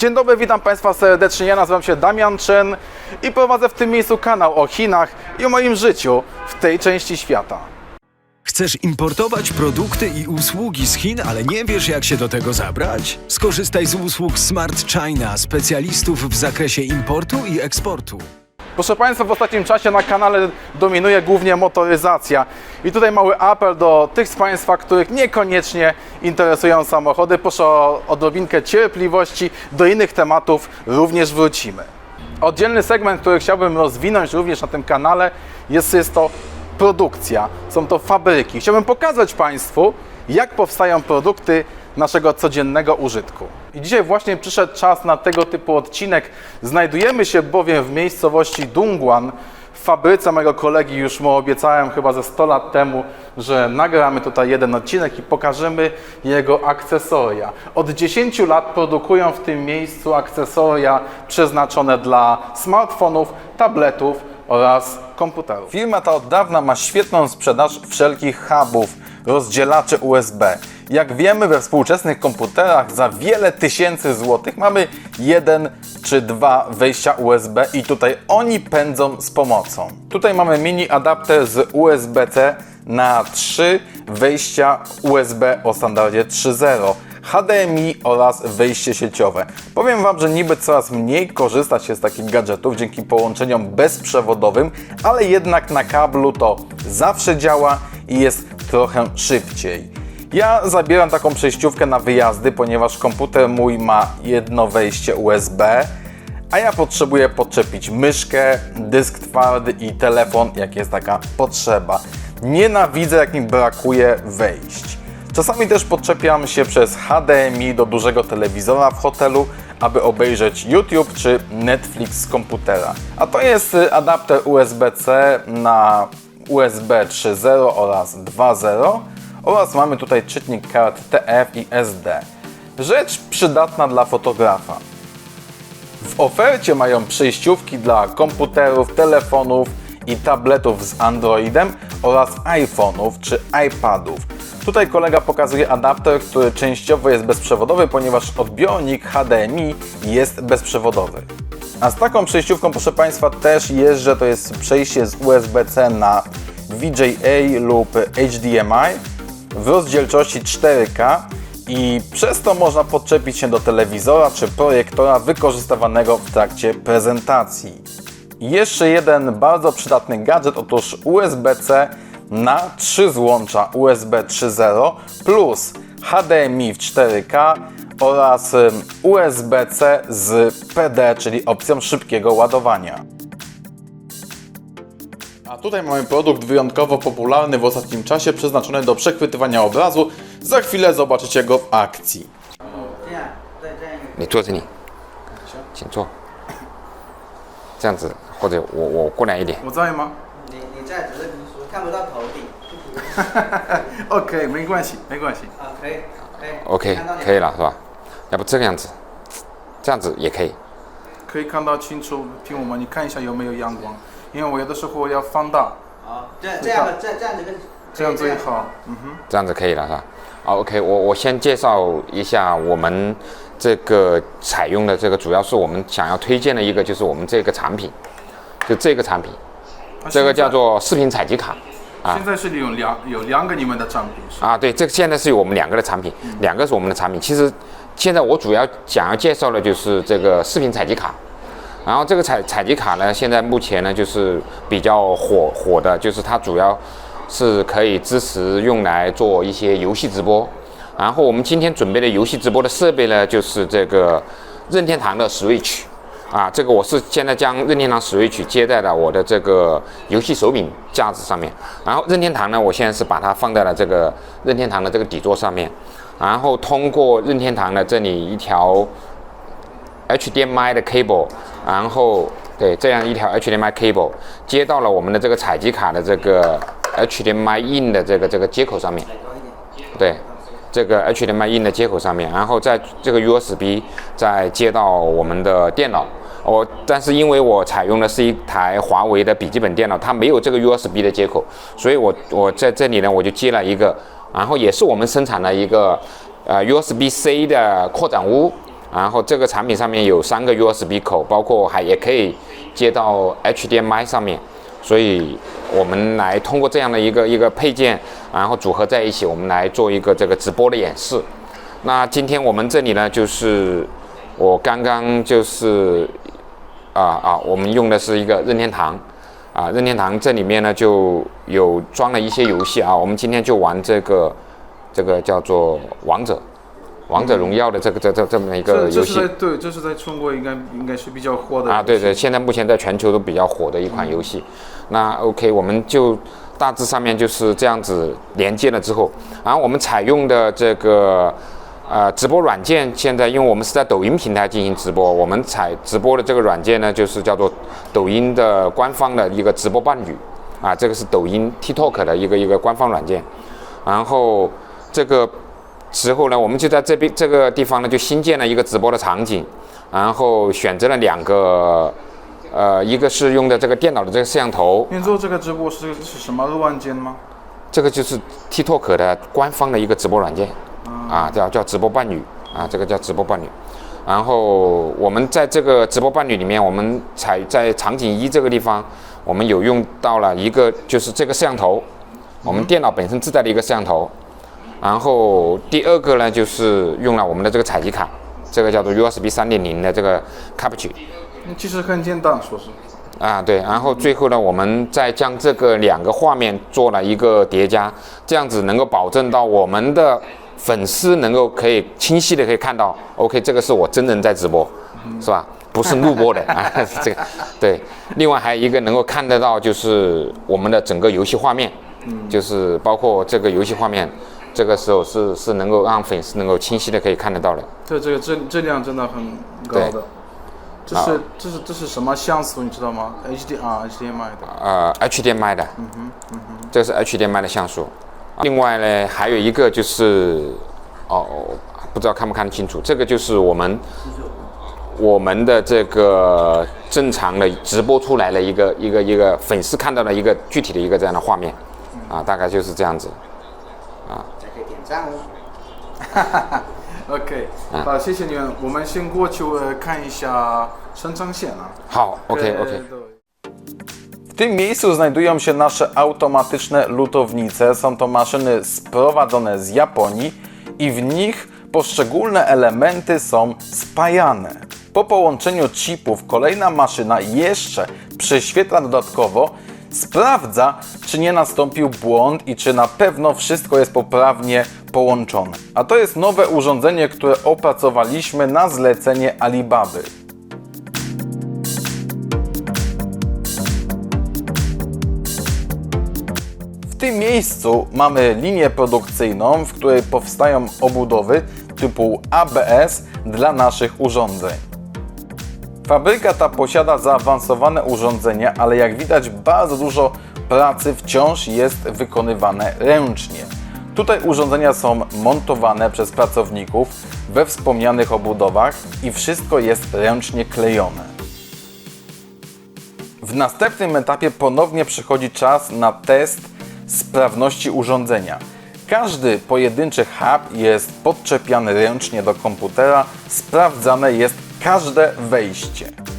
Dzień dobry, witam Państwa serdecznie. Ja nazywam się Damian Chen i prowadzę w tym miejscu kanał o Chinach i o moim życiu w tej części świata. Chcesz importować produkty i usługi z Chin, ale nie wiesz jak się do tego zabrać? Skorzystaj z usług Smart China, specjalistów w zakresie importu i eksportu. Proszę Państwa, w ostatnim czasie na kanale dominuje głównie motoryzacja. I tutaj mały apel do tych z Państwa, których niekoniecznie interesują samochody. Proszę o odrobinkę cierpliwości, do innych tematów również wrócimy. Oddzielny segment, który chciałbym rozwinąć również na tym kanale jest, jest to produkcja. Są to fabryki. Chciałbym pokazać Państwu, jak powstają produkty naszego codziennego użytku. I dzisiaj właśnie przyszedł czas na tego typu odcinek. Znajdujemy się bowiem w miejscowości Dongguan, w fabryce mojego kolegi. Już mu obiecałem chyba ze 100 lat temu, że nagramy tutaj jeden odcinek i pokażemy jego akcesoria. Od 10 lat produkują w tym miejscu akcesoria przeznaczone dla smartfonów, tabletów oraz komputerów. Firma ta od dawna ma świetną sprzedaż wszelkich hubów, rozdzielaczy USB. Jak wiemy, we współczesnych komputerach za wiele tysięcy złotych mamy jeden czy dwa wejścia USB i tutaj oni pędzą z pomocą. Tutaj mamy mini adapter z USB-C na trzy wejścia USB o standardzie 3.0. HDMI oraz wejście sieciowe. Powiem Wam, że niby coraz mniej korzysta się z takich gadżetów dzięki połączeniom bezprzewodowym, ale jednak na kablu to zawsze działa i jest trochę szybciej. Ja zabieram taką przejściówkę na wyjazdy, ponieważ komputer mój ma jedno wejście USB, a ja potrzebuję podczepić myszkę, dysk twardy i telefon, jak jest taka potrzeba. Nienawidzę, jak mi brakuje wejść. Czasami też podczepiam się przez HDMI do dużego telewizora w hotelu, aby obejrzeć YouTube czy Netflix z komputera. A to jest y, adapter USB-C na USB 3.0 oraz 2.0 oraz mamy tutaj czytnik kart TF i SD. Rzecz przydatna dla fotografa. W ofercie mają przejściówki dla komputerów, telefonów i tabletów z Androidem oraz iPhone'ów czy iPadów. Tutaj kolega pokazuje adapter, który częściowo jest bezprzewodowy, ponieważ odbiornik HDMI jest bezprzewodowy. A z taką przejściówką, proszę Państwa, też jeżdżę, to jest przejście z USB-C na VJA lub HDMI w rozdzielczości 4K i przez to można podczepić się do telewizora czy projektora wykorzystywanego w trakcie prezentacji. Jeszcze jeden bardzo przydatny gadżet, otóż USB-C na 3 złącza USB 3.0 plus HDMI w 4K oraz USB-C z PD, czyli opcją szybkiego ładowania A tutaj mamy produkt wyjątkowo popularny w ostatnim czasie, przeznaczony do przechwytywania obrazu. Za chwilę zobaczycie go w akcji. 这样，再这样一个，你坐这里，请坐。这样子，或者我我过来一点。我在吗你你这样只是看不到头顶。 ？OK，没关系，没关系。啊，可以，可以。 OK，看到你可以了是吧？要不这个样子，这样子也可以。可以看到清楚屏幕吗？你看一下有没有阳光， 因为我有的时候要放大，啊，这样这样这样这样子跟这样子也好。嗯哼。这样子可以了是吧？好，OK，我我先介绍一下我们这个采用的这个，主要是我们想要推荐的一个，就是我们这个产品，就这个产品，这个叫做视频采集卡。啊现在是有两有两个你们的产品是？啊，对，这个现在是有我们两个的产品，两个是我们的产品。其实现在我主要想要介绍的就是这个视频采集卡。然后这个采采集卡呢，现在目前呢就是比较火火的，就是它主要是可以支持用来做一些游戏直播。然后我们今天准备的游戏直播的设备呢，就是这个任天堂的 Switch。啊，这个我是现在将任天堂 Switch 接在了我的这个游戏手柄架子上面，然后任天堂呢，我现在是把它放在了这个任天堂的这个底座上面，然后通过任天堂的这里一条 HDMI 的 cable，然后对这样一条 HDMI cable 接到了我们的这个采集卡的这个 HDMI in 的这个这个接口上面，对，这个 HDMI in 的接口上面，然后在这个 USB 再接到我们的电脑。我但是因为我采用的是一台华为的笔记本电脑，它没有这个 USB 的接口，所以我我在这里呢我就接了一个，然后也是我们生产的一个呃 USB-C 的扩展坞，然后这个产品上面有三个 USB 口，包括还也可以接到 HDMI 上面，所以我们来通过这样的一个一个配件，然后组合在一起，我们来做一个这个直播的演示。那今天我们这里呢，就是我刚刚就是啊啊，我们用的是一个任天堂啊，任天堂这里面呢就有装了一些游戏啊，我们今天就玩这个这个叫做王者。王者荣耀的这个这这这么一个游戏对，这是在中国应该应该是比较火的啊，对对，现在目前在全球都比较火的一款游戏。那 OK，我们就大致上面就是这样子连接了之后，然后我们采用的这个呃直播软件，现在因为我们是在抖音平台进行直播，我们采直播的这个软件呢，就是叫做抖音的官方的一个直播伴侣啊，这个是抖音 TikTok 的一个一个官方软件，然后这个。之后呢，我们就在这边这个地方呢，就新建了一个直播的场景，然后选择了两个，呃，一个是用的这个电脑的这个摄像头，你做这个直播是是什么软件吗？这个就是 TikTok 的官方的一个直播软件，啊，叫叫直播伴侣，啊，这个叫直播伴侣。然后我们在这个直播伴侣里面，我们采在场景一这个地方，我们有用到了一个就是这个摄像头，我们电脑本身自带的一个摄像头。然后第二个呢，就是用了我们的这个采集卡，这个叫做 USB 三点零的这个 Capture 嗯其实很简单，说是。啊，对。然后最后呢，我们再将这个两个画面做了一个叠加，这样子能够保证到我们的粉丝能够可以清晰的可以看到，OK，这个是我真人在直播，是吧？不是录播的 啊，这个对。另外还有一个能够看得到，就是我们的整个游戏画面，就是包括这个游戏画面。这个时候是是能够让粉丝能够清晰的可以看得到的。对，这个质质量真的很高的。这是这是这是什么像素，你知道吗？HD 啊，HDMI 的。呃，HDMI 的，嗯哼，嗯哼，这是 HDMI 的像素。另外呢，还有一个就是，哦，不知道看不看得清楚，这个就是我们我们的这个正常的直播出来的一个一个一个粉丝看到的一个具体的一个这样的画面，啊，大概就是这样子。才可以点赞哦。 OK，好，谢谢你们。我们先过去呃看一下生产线啊. 好，OK E, OK。 W tym miejscu znajdują się nasze automatyczne lutownice. Są to maszyny sprowadzone z Japonii i w nich poszczególne elementy są spajane. Po połączeniu chipów kolejna maszyna jeszcze prześwietla dodatkowo, sprawdza czy nie nastąpił błąd i czy na pewno wszystko jest poprawnie połączone. A to jest nowe urządzenie, które opracowaliśmy na zlecenie Alibaby. W tym miejscu mamy linię produkcyjną, w której powstają obudowy typu ABS dla naszych urządzeń. Fabryka ta posiada zaawansowane urządzenia, ale jak widać bardzo dużo pracy wciąż jest wykonywane ręcznie. Tutaj urządzenia są montowane przez pracowników we wspomnianych obudowach i wszystko jest ręcznie klejone. W następnym etapie ponownie przychodzi czas na test sprawności urządzenia. Każdy pojedynczy hub jest podczepiany ręcznie do komputera, sprawdzane jest każde wejście.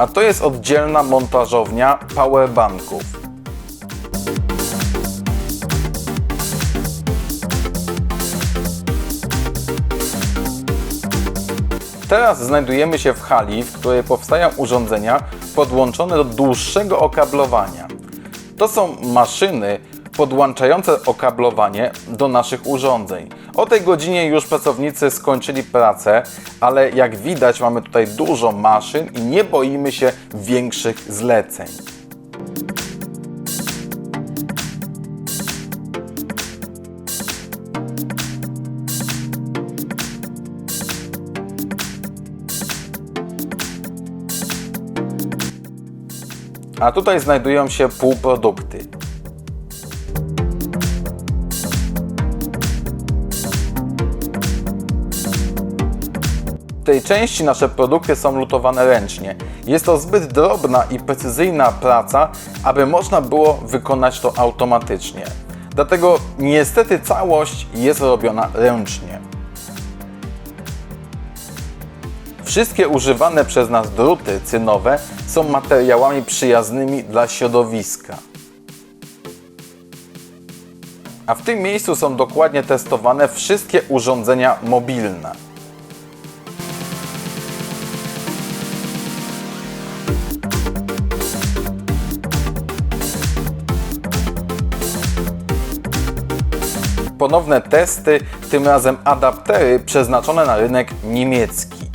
A to jest oddzielna montażownia powerbanków. Teraz znajdujemy się w hali, w której powstają urządzenia podłączone do dłuższego okablowania. To są maszyny podłączające okablowanie do naszych urządzeń. O tej godzinie już pracownicy skończyli pracę, ale jak widać mamy tutaj dużo maszyn i nie boimy się większych zleceń. A tutaj znajdują się półprodukty. Tej części nasze produkty są lutowane ręcznie. Jest to zbyt drobna i precyzyjna praca, aby można było wykonać to automatycznie. Dlatego niestety całość jest robiona ręcznie. Wszystkie używane przez nas druty cynowe są materiałami przyjaznymi dla środowiska. A w tym miejscu są dokładnie testowane wszystkie urządzenia mobilne. Ponowne testy, tym razem adaptery przeznaczone na rynek niemiecki.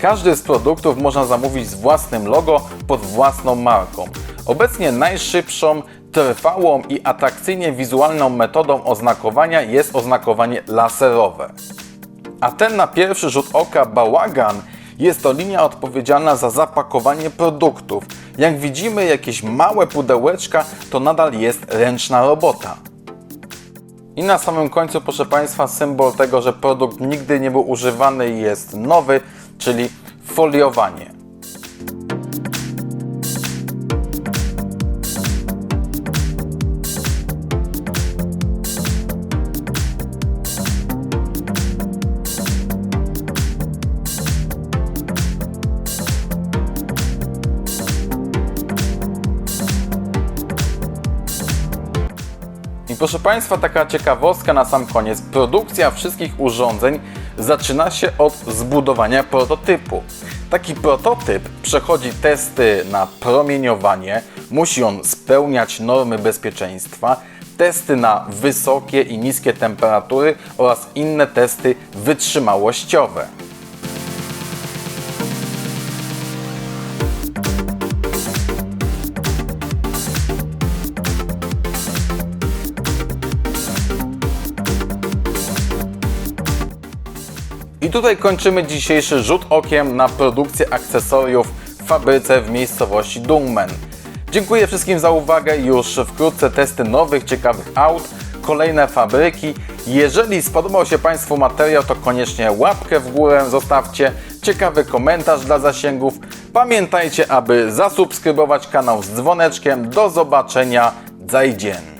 Każdy z produktów można zamówić z własnym logo pod własną marką. Obecnie najszybszą, trwałą i atrakcyjnie wizualną metodą oznakowania jest oznakowanie laserowe. A ten na pierwszy rzut oka bałagan jest to linia odpowiedzialna za zapakowanie produktów. Jak widzimy, jakieś małe pudełeczka to nadal jest ręczna robota. I na samym końcu, proszę Państwa, symbol tego, że produkt nigdy nie był używany i jest nowy, czyli foliowanie. I proszę Państwa, taka ciekawostka na sam koniec. Produkcja wszystkich urządzeń zaczyna się od zbudowania prototypu. Taki prototyp przechodzi testy na promieniowanie, musi on spełniać normy bezpieczeństwa, testy na wysokie i niskie temperatury oraz inne testy wytrzymałościowe. Tutaj kończymy dzisiejszy rzut okiem na produkcję akcesoriów w fabryce w miejscowości Dungmen. Dziękuję wszystkim za uwagę. Już wkrótce testy nowych, ciekawych aut, kolejne fabryki. Jeżeli spodobał się Państwu materiał, to koniecznie łapkę w górę zostawcie, ciekawy komentarz dla zasięgów. Pamiętajcie, aby zasubskrybować kanał z dzwoneczkiem. Do zobaczenia. Zajdzień.